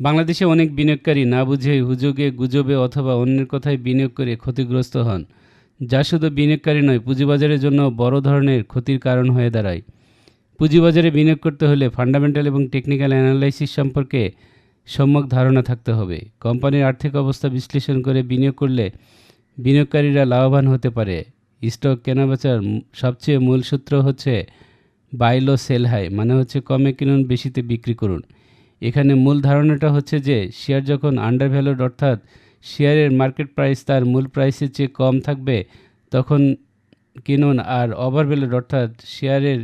বাংলাদেশে অনেক বিনিয়োগকারী না বুঝে হুজুগে, গুজবে অথবা অন্যের কথায় বিনিয়োগ করে ক্ষতিগ্রস্ত হন, যা শুধু বিনিয়োগকারী নয়, পুঁজিবাজারের জন্য বড় ধরনের ক্ষতির কারণ হয়ে দাঁড়ায়। পুঁজিবাজারে বিনিয়োগ করতে হলে ফান্ডামেন্টাল এবং টেকনিক্যাল অ্যানালাইসিস সম্পর্কে সম্যক ধারণা থাকতে হবে। কোম্পানির আর্থিক অবস্থা বিশ্লেষণ করে বিনিয়োগ করলে বিনিয়োগকারীরা লাভবান হতে পারে। স্টক কেনাবেচার সবচেয়ে মূল সূত্র হচ্ছে বাইলো সেল হাই মানে হচ্ছে কমে কিনুন, বেশিতে বিক্রি করুন। এখানে মূল ধারণাটা হচ্ছে যে শেয়ার যখন আন্ডার ভ্যালুড অর্থাৎ শেয়ারের মার্কেট প্রাইস তার মূল প্রাইসের চেয়ে কম থাকবে, তখন কিনুন আর ওভার ভ্যালুড অর্থাৎ শেয়ারের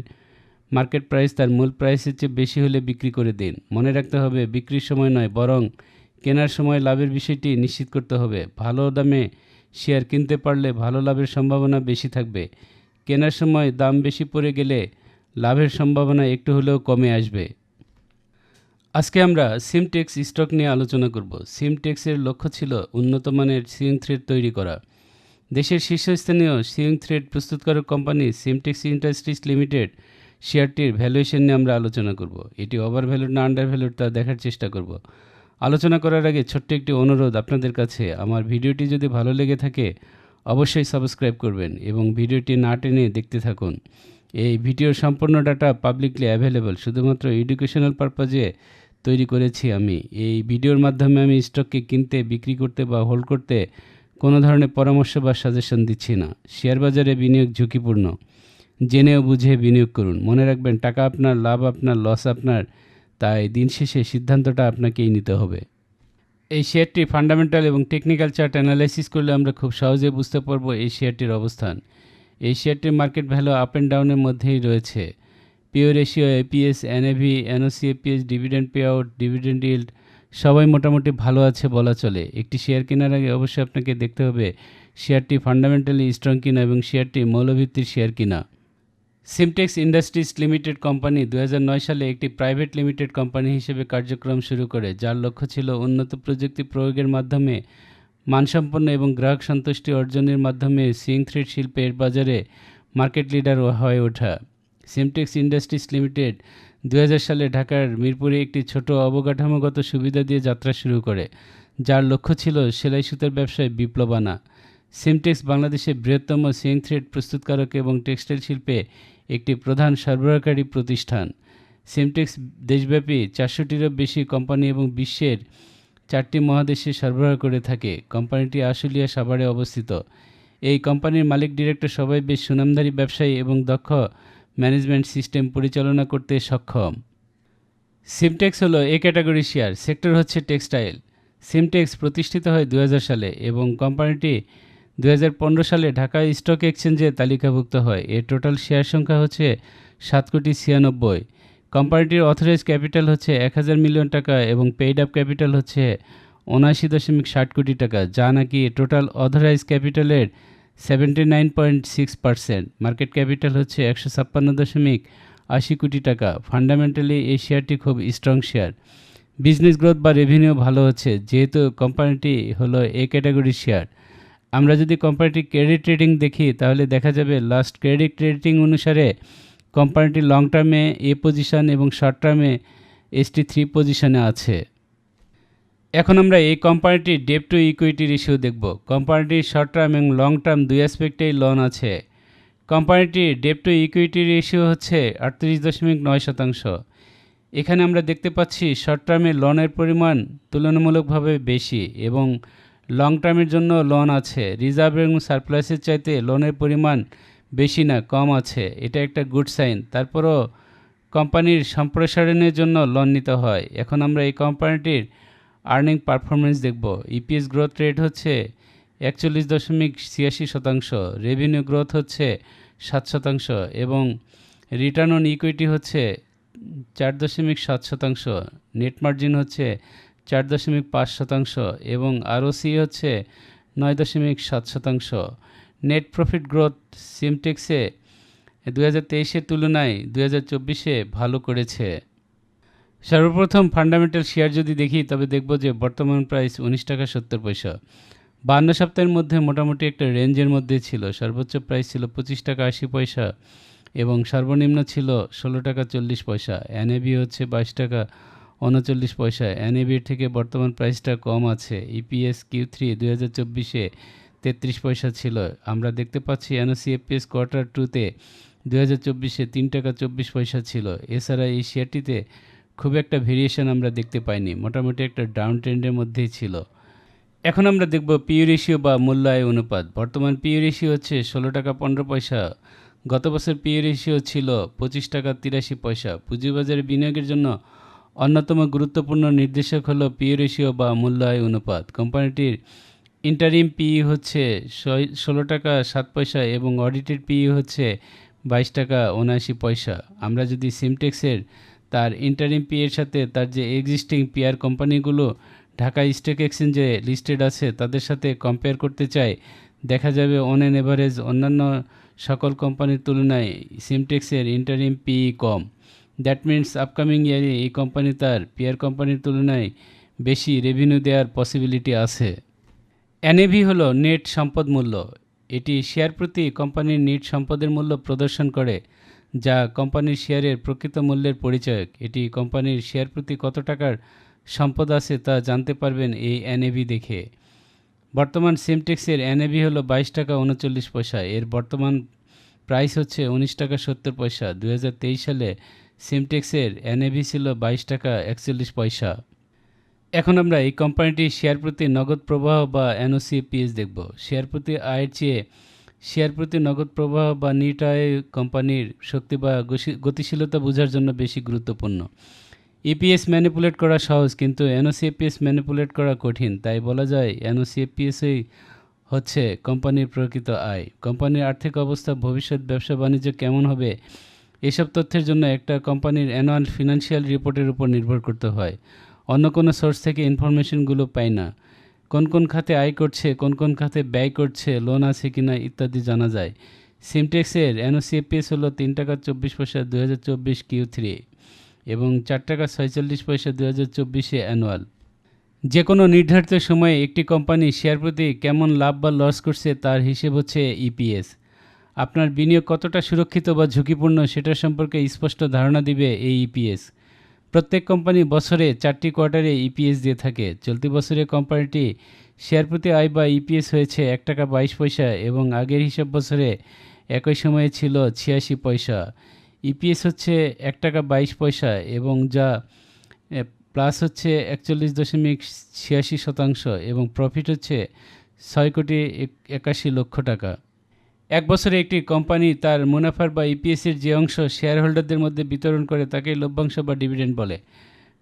মার্কেট প্রাইস তার মূল প্রাইসের চেয়ে বেশি হলে বিক্রি করে দিন। মনে রাখতে হবে, বিক্রির সময় নয়, বরং কেনার সময় লাভের বিষয়টি নিশ্চিত করতে হবে। ভালো দামে শেয়ার কিনতে পারলে ভালো লাভের সম্ভাবনা বেশি থাকবে। কেনার সময় দাম বেশি পড়ে গেলে লাভের সম্ভাবনা একটু হলেও কমে আসবে। আজকে আমরা সিমটেক্স স্টক নিয়ে আলোচনা করব। সিমটেক্সের লক্ষ্য ছিল উন্নত মানের সিং থ্রেড তৈরি করা। দেশের শীর্ষস্থানীয় সিং থ্রেড প্রস্তুতকারক কোম্পানি সিমটেক্স ইন্ডাস্ট্রিজ লিমিটেড শেয়ারটির ভ্যালুয়েশন নিয়ে আমরা আলোচনা করব। এটি ওভার ভ্যালুড না আন্ডার ভ্যালুড তা দেখার চেষ্টা করব। আলোচনা করার আগে ছোট্ট একটি অনুরোধ আপনাদের কাছে। আমার ভিডিওটি যদি ভালো লেগে থাকে, অবশ্যই সাবস্ক্রাইব করবেন এবং ভিডিওটি না টেনে দেখতে থাকুন। এই ভিডিওর সম্পূর্ণ ডাটা পাবলিকলি অ্যাভেলেবল শুধুমাত্র এডুকেশনাল পারপাজে তৈরি করেছি আমি। এই ভিডিওর মাধ্যমে আমি স্টককে কিনতে, বিক্রি করতে বা হোল্ড করতে কোনো ধরনের পরামর্শ বা সাজেশন দিচ্ছি না। শেয়ার বাজারে বিনিয়োগ ঝুঁকিপূর্ণ। জেনেও বুঝে বিনিয়োগ করুন। মনে রাখবেন, টাকা আপনার, লাভ আপনার, লস আপনার। তাই দিন শেষে সিদ্ধান্তটা আপনাকেই নিতে হবে। এই শেয়ারটি ফান্ডামেন্টাল এবং টেকনিক্যাল চার্ট অ্যানালাইসিস করলে আমরা খুব সহজে বুঝতে পারব এই শেয়ারটির অবস্থান। এই শেয়ারটির মার্কেট ভ্যালু আপ অ্যান্ড ডাউনের মধ্যেই রয়েছে। PE ratio EPS NAV EPS dividend pay out dividend yield সবাই মোটামুটি ভালো আছে বলা চলে। একটি শেয়ার কেনার আগে অবশ্যই আপনাকে দেখতে হবে শেয়ারটি ফান্ডামেন্টালি স্ট্রং কিনা এবং শেয়ারটি মৌলভিত্তির শেয়ার কিনা। সিমটেক্স ইন্ডাস্ট্রিজ লিমিটেড কোম্পানি দু হাজার নয় সালে একটি প্রাইভেট লিমিটেড কোম্পানি হিসেবে কার্যক্রম শুরু করে, যার লক্ষ্য ছিল উন্নত প্রযুক্তি প্রয়োগের মাধ্যমে মানসম্পন্ন এবং গ্রাহক সন্তুষ্টি অর্জনের মাধ্যমে সিং থ্রেড শিল্পের বাজারে মার্কেট লিডার হয়ে ওঠা। সিমটেক্স ইন্ডাস্ট্রিজ লিমিটেড দু হাজার সালে ঢাকার মিরপুরে একটি ছোট অবকাঠামোগত সুবিধা দিয়ে যাত্রা শুরু করে। যার লক্ষ্য ছিল সেলাই সুতার ব্যবসায় বিপ্লব আনা সিমটেক্স বাংলাদেশের বৃহত্তম সিং থ্রেড প্রস্তুতকারক এবং টেক্সটাইল শিল্পে একটি প্রধান সরবরাহকারী প্রতিষ্ঠান। সিমটেক্স দেশব্যাপী চারশোটিরও বেশি কোম্পানি এবং বিশ্বের চারটি মহাদেশে সরবরাহ করে থাকে। কোম্পানিটি আশুলিয়া সাভারে অবস্থিত। এই কোম্পানির মালিক ডিরেক্টর সবাই বেশ সুনামধারী ব্যবসায়ী এবং দক্ষ ম্যানেজমেন্ট সিস্টেম পরিচালনা করতে সক্ষম। সিমটেক্স হলো এ ক্যাটাগরি শেয়ার, সেক্টর হচ্ছে টেক্সটাইল। সিমটেক্স প্রতিষ্ঠিত হয় দু হাজার সালে এবং কোম্পানিটি দু হাজার পনেরো সালে ঢাকা স্টক এক্সচেঞ্জে তালিকাভুক্ত হয়। এর টোটাল শেয়ার সংখ্যা হচ্ছে সাত কোটি ছিয়ানব্বই। কোম্পানিটির অথরাইজ ক্যাপিটাল হচ্ছে এক হাজার মিলিয়ন টাকা এবং পেইড আপ ক্যাপিটাল হচ্ছে উনআশি দশমিক ষাট কোটি টাকা, যা নাকি total authorize ক্যাপিটালের seventy nine point six percent market capital হচ্ছে একশো ছাপ্পান্ন দশমিক আশি কোটি টাকা। ফান্ডামেন্টালি এই শেয়ারটি খুব স্ট্রং শেয়ার বিজনেস গ্রোথ বা রেভিনিউ ভালো হচ্ছে, যেহেতু কোম্পানিটি হলো এ ক্যাটাগরি শেয়ার আমরা যদি কোম্পানিটির ক্রেডিট রেটিং দেখি, তাহলে দেখা যাবে লাস্ট ক্রেডিট রেটিং অনুসারে কোম্পানিটি লং টার্মে এ পজিশন এবং শর্ট টার্মে এসটি থ্রি পজিশনে আছে। এখন আমরা এই কোম্পানিটির ডেপ টু ইকুইটি রেশিও দেখব। কোম্পানিটির শর্ট টার্ম এবং লং টার্ম দুই অ্যাসপেক্টেই লোন আছে। কোম্পানিটির ডেপ টু ইকুইটি রেশিও হচ্ছে আটত্রিশ দশমিক নয় শতাংশ। এখানে আমরা দেখতে পাচ্ছি শর্ট টার্মে লোনের পরিমাণ তুলনামূলকভাবে বেশি এবং লং টার্মের জন্য লোন আছে। রিজার্ভ এবং সারপ্লাসের চাইতে লোনের পরিমাণ বেশি না, কম আছে। এটা একটা গুড সাইন তারপরও কোম্পানির সম্প্রসারণের জন্য লোন নিতে হয়। এখন আমরা এই কোম্পানিটির আর্নিং পারফরমেন্স দেখব। ইপিএস গ্রোথ রেট হচ্ছে একচল্লিশ দশমিক ছিয়াশি শতাংশ রেভিনিউ গ্রোথ হচ্ছে সাত শতাংশ এবং রিটার্ন অন ইকুইটি হচ্ছে চার দশমিক সাত শতাংশ নেট মার্জিন হচ্ছে চার দশমিক পাঁচ শতাংশ এবং আরওসি হচ্ছে নয় দশমিক সাত শতাংশ। নেট প্রফিট গ্রোথ সিমটেক্সে দু হাজার তেইশের তুলনায় দু হাজার চব্বিশে ভালো করেছে। সর্বপ্রথম ফান্ডামেন্টাল শেয়ার যদি দেখি, তবে দেখব যে বর্তমান প্রাইস উনিশ টাকা সত্তর পয়সা। বান্ন সপ্তাহের মধ্যে মোটামুটি একটা রেঞ্জের মধ্যে ছিল। সর্বোচ্চ প্রাইস ছিল পঁচিশ টাকা আশি পয়সা এবং সর্বনিম্ন ছিল ষোলো টাকা চল্লিশ পয়সা। এনএবি হচ্ছে বাইশ টাকা উনচল্লিশ পয়সা। এনএবির থেকে বর্তমান প্রাইসটা কম আছে। ইপিএস কিউ থ্রি দুই হাজার চব্বিশে তেত্রিশ পয়সা ছিল। আমরা দেখতে পাচ্ছি এনওসিএফপিএস কোয়ার্টার টুতে দুই হাজার চব্বিশে তিন টাকা চব্বিশ পয়সা ছিল। এছাড়া এই শেয়ারটিতে খুব একটা ভেরিয়েশন আমরা দেখতে পাইনি। মোটামুটি একটা ডাউন ট্রেন্ডের মধ্যেই ছিল। এখন আমরা দেখব পিউ রেশিও বা মূল্যায় অনুপাত। বর্তমান পিউ রেশিও হচ্ছে ষোলো টাকা পনেরো পয়সা। গত বছর পিউ রেশিও ছিল পঁচিশ টাকা তিরাশি পয়সা। পুঁজিবাজারে বিনিয়োগের জন্য অন্যতম গুরুত্বপূর্ণ নির্দেশক হলো পিউ রেশিও বা মূল্যায় অনুপাত। কোম্পানিটির ইন্টারিম পিই হচ্ছে ষোলো টাকা সাত পয়সা এবং অডিটেড পিই হচ্ছে বাইশ টাকা উনআশি পয়সা। আমরা যদি সিমটেক্সের তার ইন্টারিম পি এর সাথে তার যে এক্সিস্টিং পিয়ার কোম্পানিগুলো ঢাকা স্টক এক্সচেঞ্জে লিস্টেড আছে, তাদের সাথে কম্পেয়ার করতে চাই। দেখা যাবে অন অ্যান এভারেজ অন্যান্য সকল কোম্পানির তুলনায় সিমটেক্সের ইন্টারিম পি কম। দ্যাট মিনস আপকামিং ইয়ারে এই কোম্পানি তার পিয়ার কোম্পানির তুলনায় বেশি রেভিনিউ দেওয়ার পসিবিলিটি আছে। এনএভি হলো নেট সম্পদ মূল্য। এটি শেয়ার প্রতি কোম্পানির নেট সম্পদের মূল্য প্রদর্শন করে। যা কোম্পানির শেয়ারের প্রকৃত মূল্যের পরিচয়ক। এটি কোম্পানির শেয়ার প্রতি কত টাকার সম্পদ আছে তা জানতে পারবেন এই এনএভি দেখে। বর্তমান সিমটেক্সের এনএভি হলো বাইশ টাকা উনচল্লিশ পয়সা। এর বর্তমান প্রাইস হচ্ছে উনিশ টাকা সত্তর পয়সা। দু হাজার তেইশ সালে সিমটেক্সের এনএভি ছিল বাইশ টাকা একচল্লিশ পয়সা। এখন আমরা এই কোম্পানিটির শেয়ার প্রতি নগদ প্রবাহ বা এনওসিপিএস দেখব। শেয়ার প্রতি আয়ের চেয়ে শেয়ার প্রতি নগদ প্রবাহ বা নিট আয় কোম্পানির শক্তি বা গতিশীলতা বোঝার জন্য বেশি গুরুত্বপূর্ণ। ইপিএস ম্যানিপুলেট করা সহজ, কিন্তু এনওসিএপিএস ম্যানিপুলেট করা কঠিন। তাই বলা যায়, এনওসিএপিএসই হচ্ছে কোম্পানির প্রকৃত আয়। কোম্পানির আর্থিক অবস্থা, ভবিষ্যৎ, ব্যবসা, বাণিজ্য কেমন হবে, এসব তথ্যের জন্য একটা কোম্পানির অ্যানুয়াল ফিনান্সিয়াল রিপোর্টের উপর নির্ভর করতে হয়। অন্য কোনো সোর্স থেকে ইনফরমেশনগুলো পাই না। কোন কোন খাতে আয় করছে, কোন কোন খাতে ব্যয় করছে লোন আছে কিনা ইত্যাদি জানা যায়। সিমটেক্সের এনওসিএপিএস হলো তিন টাকা চব্বিশ পয়সা দু হাজার চব্বিশ কিউ থ্রি এবং চার টাকা ছয়চল্লিশ পয়সা দু হাজার চব্বিশে অ্যানুয়াল যে কোনো নির্ধারিত সময়ে একটি কোম্পানি শেয়ার প্রতি কেমন লাভ বা লস করছে তার হিসেব হচ্ছে ইপিএস আপনার বিনিয়োগ কতটা সুরক্ষিত বা ঝুঁকিপূর্ণ সেটা সম্পর্কে স্পষ্ট ধারণা দিবে এই ইপিএস প্রত্যেক কোম্পানি বছরে চারটি কোয়ার্টারে ইপিএস দিয়ে থাকে। চলতি বছরে কোম্পানিটি শেয়ার প্রতি আয় বা ইপিএস হয়েছে এক টাকা বাইশ পয়সা এবং আগের হিসাব বছরে একই সময়ে ছিল ছিয়াশি পয়সা। ইপিএস হচ্ছে এক টাকা বাইশ পয়সা এবং যা প্লাস হচ্ছে একচল্লিশ দশমিক ছিয়াশি শতাংশ এবং প্রফিট হচ্ছে ছয় কোটি এক- একাশি লক্ষ টাকা। এক বছরে একটি কোম্পানি তার মুনাফার বা ইপিএসের যে অংশ শেয়ার হোল্ডারদের মধ্যে বিতরণ করে তাকে লভ্যাংশ বা ডিভিডেন্ড বলে।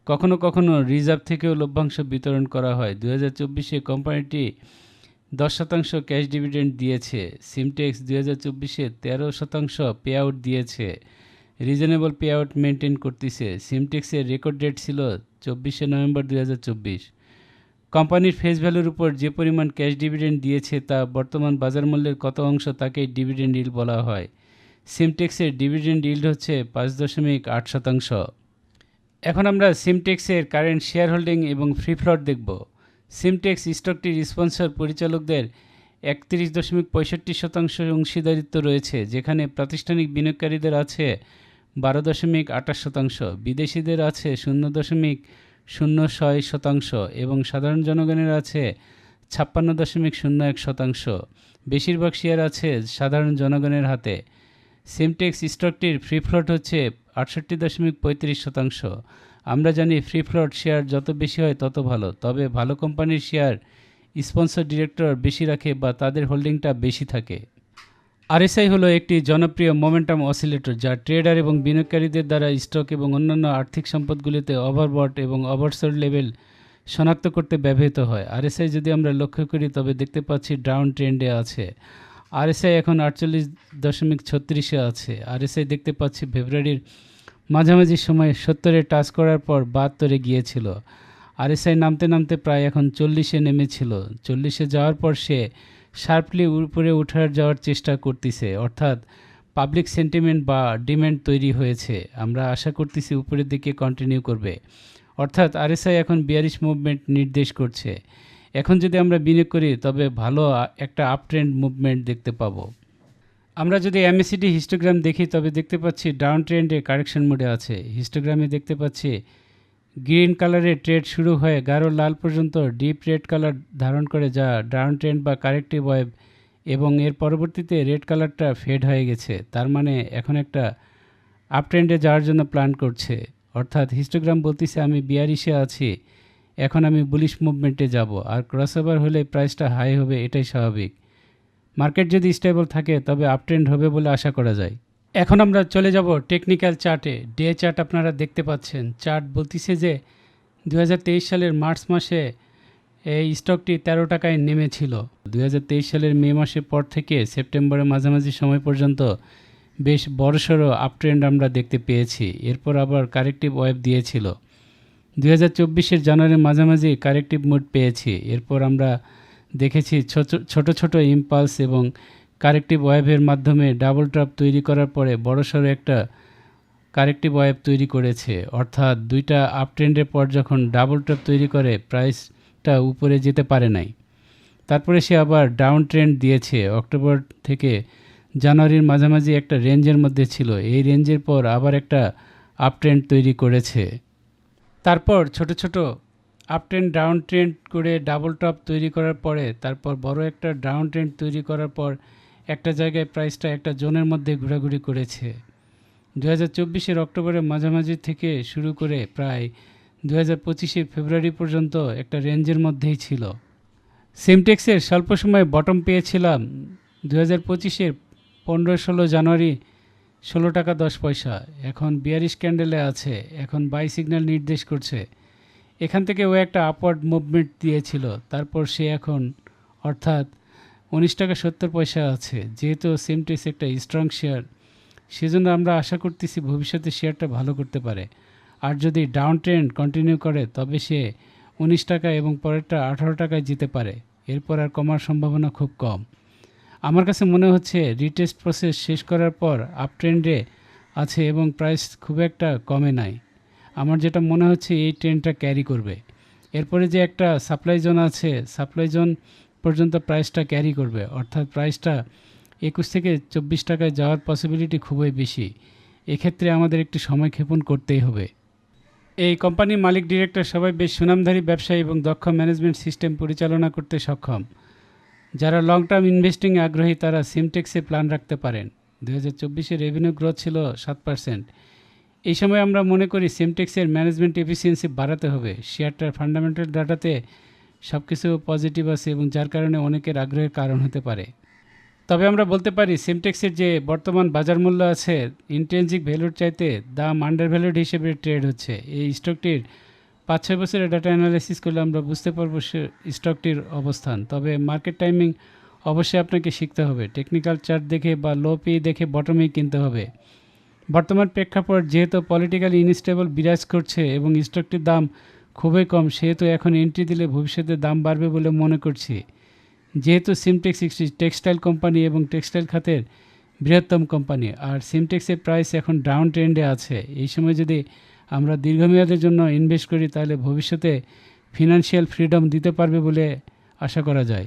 কখনো কখনো রিজার্ভ থেকেও লভ্যাংশ বিতরণ করা হয়। দু হাজার চব্বিশে কোম্পানিটি দশ শতাংশ ক্যাশ ডিভিডেন্ড দিয়েছে। সিমটেক্স দু হাজার চব্বিশে তেরো শতাংশ পে আউট দিয়েছে। রিজনেবল পে আউট মেনটেন করতেছে। সিমটেক্সের রেকর্ড ডেট ছিল চব্বিশে নভেম্বর দু হাজার চব্বিশ। কোম্পানির ফেস ভ্যালুর উপর যে পরিমাণ ক্যাশ ডিভিডেন্ড দিয়েছে তা বর্তমান বাজার মূল্যের কত অংশ তাকে ডিভিডেন্ড ইল্ড বলা হয়। সিমটেক্সের ডিভিডেন্ড ইল্ড হচ্ছে পাঁচ দশমিক আট শতাংশ। এখন আমরা সিমটেক্সের কারেন্ট শেয়ার হোল্ডিং এবং ফ্রি ফ্লট দেখব। সিমটেক্স স্টকটির স্পন্সর পরিচালকদের একত্রিশ দশমিক পঁয়ষট্টি শতাংশ অংশীদারিত্ব রয়েছে, যেখানে প্রাতিষ্ঠানিক বিনিয়োগকারীদের আছে বারো দশমিক আঠাশ শতাংশ, বিদেশিদের আছে শূন্য দশমিক শূন্য ছয় শতাংশ এবং সাধারণ জনগণের আছে ছাপ্পান্ন দশমিক শূন্য এক শতাংশ। বেশিরভাগ শেয়ার আছে সাধারণ জনগণের হাতে। সিমটেক্স স্টকটির ফ্রি ফ্লোট হচ্ছে আটষট্টি দশমিক পঁয়ত্রিশ শতাংশ। আমরা জানি ফ্রি ফ্লোট শেয়ার যত বেশি হয় তত ভালো, তবে ভালো কোম্পানির শেয়ার স্পন্সর ডিরেক্টর বেশি রাখে বা তাদের হোল্ডিংটা বেশি থাকে। আরএসআই হলো একটি জনপ্রিয় মোমেন্টাম অসিলেটর যা ট্রেডার এবং বিনিয়োগকারীদের দ্বারা স্টক এবং অন্যান্য আর্থিক সম্পদগুলিতে ওভারবট এবং ওভারসোল্ড লেভেল শনাক্ত করতে ব্যবহৃত হয়। আরএসআই যদি আমরা লক্ষ্য করি, তবে দেখতে পাচ্ছি ডাউন ট্রেন্ডে আছে। আরএসআই এখন আটচল্লিশ দশমিক ছত্রিশে আছে। আরএসআই দেখতে পাচ্ছি ফেব্রুয়ারির মাঝামাঝি সময়ে সত্তরে টাচ করার পর বাহাত্তরে গিয়েছিল। আরএসআই নামতে নামতে প্রায় এখন চল্লিশে নেমেছিল। চল্লিশে যাওয়ার পর সে শার্পলি উপরে উঠার যাওয়ার চেষ্টা করতেছে। অর্থাৎ পাবলিক সেন্টিমেন্ট বা ডিম্যান্ড তৈরি হয়েছে। আমরা আশা করতেছি উপরের দিকে কন্টিনিউ করবে। অর্থাৎ আরএসআই এখন বিয়ারিশ মুভমেন্ট নির্দেশ করছে। এখন যদি আমরা বিনিয়োগ করি, তবে ভালো একটা আপ ট্রেন্ড মুভমেন্ট দেখতে পাবো। আমরা যদি এমএসিডি হিস্টোগ্রাম দেখি, তবে দেখতে পাচ্ছি ডাউন ট্রেন্ডে কারেকশন মোডে আছে। হিস্টোগ্রামে দেখতে পাচ্ছি গ্রিন কালারের ট্রেড শুরু হয়ে গাঢ় লাল পর্যন্ত ডিপ রেড কালার ধারণ করে যা ডাউন ট্রেন্ড বা কারেক্টিভ ওয়েভ এবং এর পরবর্তীতে রেড কালারটা ফেড হয়ে গেছে। তার মানে এখন একটা আপ ট্রেন্ডে যাওয়ার জন্য প্ল্যান করছে। অর্থাৎ হিস্টোগ্রাম বলতেছে, আমি বিয়ারিশে আছি, এখন আমি বুলিশ মুভমেন্টে যাব। আর ক্রসওভার হলে প্রাইসটা হাই হবে, এটাই স্বাভাবিক। মার্কেট যদি স্টেবল থাকে, তবে আপ ট্রেন্ড হবে বলে আশা করা যায়। এখন আমরা চলে যাব টেকনিক্যাল চার্টে ডে চার্ট আপনারা দেখতে পাচ্ছেন। চার্ট বলতেছে যে দু হাজার তেইশ সালের মার্চ মাসে এই স্টকটি তেরো টাকায় নেমেছিল। দু হাজার তেইশ সালের মে মাসের পর থেকে সেপ্টেম্বরের মাঝামাঝি সময় পর্যন্ত বেশ বড়সড় আপ ট্রেন্ড আমরা দেখতে পেয়েছি। এরপর আবার কারেক্টিভ ওয়েভ দিয়েছিল। দু হাজার চব্বিশের জানুয়ারির মাঝামাঝি কারেক্টিভ মুড পেয়েছি। এরপর আমরা দেখেছি ছোট ছোট ইম্পালস এবং কারেক্টিভ ওয়েভের মাধ্যমে ডাবল ট্রাপ তৈরি করার পরে বড়সড় একটা কারেক্টিভ ওয়েভ তৈরি করেছে। অর্থাৎ দুইটা আপ ট্রেন্ডের পর যখন ডাবল ট্রাপ তৈরি করে, প্রাইসটা উপরে যেতে পারে নাই। তারপরে সে আবার ডাউন ট্রেন্ড দিয়েছে। অক্টোবর থেকে জানুয়ারির মাঝামাঝি একটা রেঞ্জের মধ্যে ছিল। এই রেঞ্জের পর আবার একটা আপ ট্রেন্ড তৈরি করেছে। তারপর ছোট ছোট আপ ট্রেন্ড ডাউন ট্রেন্ড করে ডাবল টপ তৈরি করার পরে, তারপর বড় একটা ডাউন ট্রেন্ড তৈরি করার পর একটা জায়গায় প্রাইসটা একটা জোনের মধ্যে ঘোরাঘুরি করেছে। দু হাজার চব্বিশের অক্টোবরের মাঝামাঝি থেকে শুরু করে প্রায় দু হাজার পঁচিশের ফেব্রুয়ারি পর্যন্ত একটা রেঞ্জের মধ্যেই ছিল। সিমটেক্সের স্বল্প সময় বটম পেয়েছিলাম দু হাজার পঁচিশের পনেরো ষোলো জানুয়ারি ষোলো টাকা দশ পয়সা। এখন বিয়ারিশ ক্যান্ডেলে আছে। এখন বাই সিগন্যাল নির্দেশ করছে। এখান থেকে ও একটা আপওয়ার্ড মুভমেন্ট দিয়েছিল। তারপর সে এখন অর্থাৎ উনিশ টাকা সত্তর পয়সা আছে। যেহেতু সিমটেক্স একটা স্ট্রং শেয়ার সেজন্য আমরা আশা করতেছি ভবিষ্যতে শেয়ারটা ভালো করতে পারে। আর যদি ডাউন ট্রেন্ড কন্টিনিউ করে, তবে সে উনিশ টাকা এবং পরেরটা আঠারো টাকায় যেতে পারে। এরপর আর কমার সম্ভাবনা খুব কম। আমার কাছে মনে হচ্ছে রিটেস্ট প্রসেস শেষ করার পর আপ ট্রেন্ডে আছে এবং প্রাইস খুব একটা কমে নাই। আমার যেটা মনে হচ্ছে এই ট্রেন্ডটা ক্যারি করবে। এরপরে যে একটা সাপ্লাই জোন আছে সাপ্লাই জোন পর্যন্ত প্রাইসটা ক্যারি করবে। অর্থাৎ প্রাইসটা একুশ থেকে চব্বিশ টাকায় যাওয়ার পসিবিলিটি খুবই বেশি। এক্ষেত্রে আমাদের একটি সময় ক্ষেপণ করতেই হবে। এই কোম্পানির মালিক ডিরেক্টর সবাই বেশ সুনামধারী ব্যবসায়ী এবং দক্ষ ম্যানেজমেন্ট সিস্টেম পরিচালনা করতে সক্ষম। যারা লং টার্ম ইনভেস্টিংয়ে আগ্রহী, তারা সিমটেক্সে প্ল্যান রাখতে পারেন। দু হাজার চব্বিশে রেভিনিউ গ্রোথ ছিল সাত পার্সেন্ট এই সময় আমরা মনে করি সিমটেক্সের ম্যানেজমেন্ট এফিসিয়েন্সি বাড়াতে হবে। শেয়ারটার ফান্ডামেন্টাল ডাটাতে সব কিছু পজিটিভ আছে এবং যার কারণে অনেকের আগ্রহের কারণ হতে পারে। তবে আমরা বলতে পারি সিমটেক্সের যে বর্তমান বাজার মূল্য আছে ইন্টেন্সিক ভ্যালুর চাইতে দাম আন্ডার ভ্যালুড হিসেবে ট্রেড হচ্ছে। এই স্টকটির পাঁচ ছয় বছরের ডাটা অ্যানালাইসিস করলে আমরা বুঝতে পারব সে স্টকটির অবস্থান। তবে মার্কেট টাইমিং অবশ্যই আপনাকে শিখতে হবে। টেকনিক্যাল চার্ট দেখে বা লো পে দেখে বটমেই কিনতে হবে। বর্তমান প্রেক্ষাপট যেহেতু পলিটিক্যালি ইনস্টেবল বিরাজ করছে এবং স্টকটির দাম খুবই কম, সেহেতু এখন এন্ট্রি দিলে ভবিষ্যতে দাম বাড়বে বলে মনে করছি। যেহেতু সিমটেক্স একটি টেক্সটাইল কোম্পানি এবং টেক্সটাইল খাতের বৃহত্তম কোম্পানি আর সিমটেক্সের প্রাইস এখন ডাউন ট্রেন্ডে আছে। এই সময় যদি আমরা দীর্ঘমেয়াদের জন্য ইনভেস্ট করি, তাহলে ভবিষ্যতে ফিনান্সিয়াল ফ্রিডম দিতে পারবে বলে আশা করা যায়।